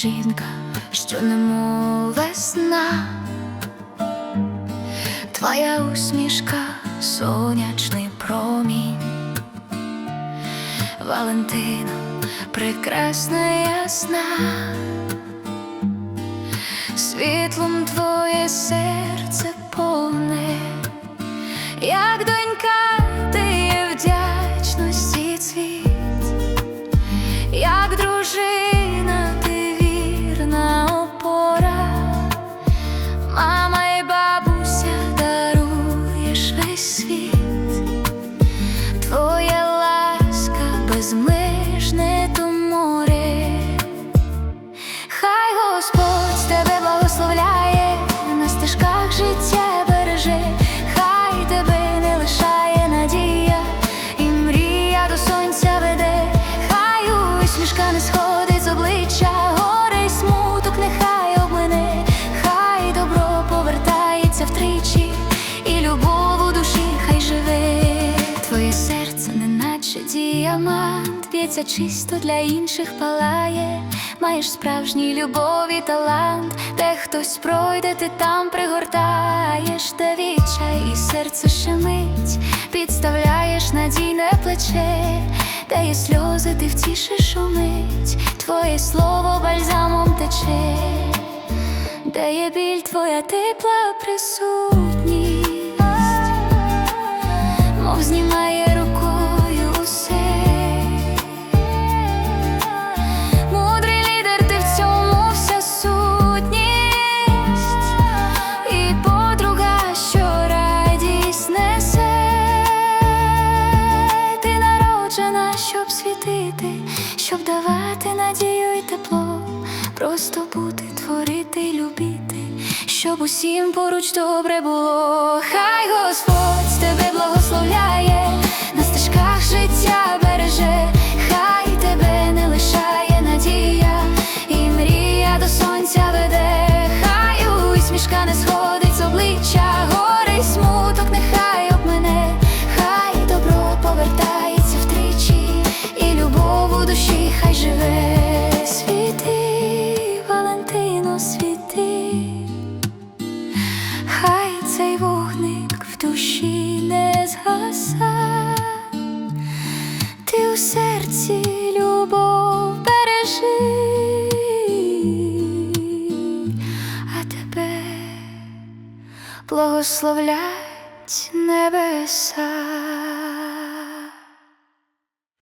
жінка, що немов весна, твоя усмішка, сонячний промінь, Валентина, прекрасна ясна, світлом твоє серце усмішка не сходить з обличчя, горе й смуток нехай облине, хай добро повертається втричі, і любов у душі хай живе. Твоє серце, неначе діамант, б'ється чисто для інших палає. Маєш справжній любові талант, де хтось пройде, ти там пригортаєш, де відчай і серце щемить, підставляєш надійне плече, де є сльози, ти втішиш умить, твоє слово бальзамом тече, де є біль, твоя тепла присутність, щоб давати надію і тепло, просто бути, творити, й любити, щоб усім поруч добре було. Хай Господь тебе благословляє, на стежках життя береже, хай тебе не лишає надія, і мрія до сонця веде, хай усмішка не сходить з обличчя, Світи. Хай цей вогник в душі не згаса, ти у серці любов бережи, а тебе благословлять небеса.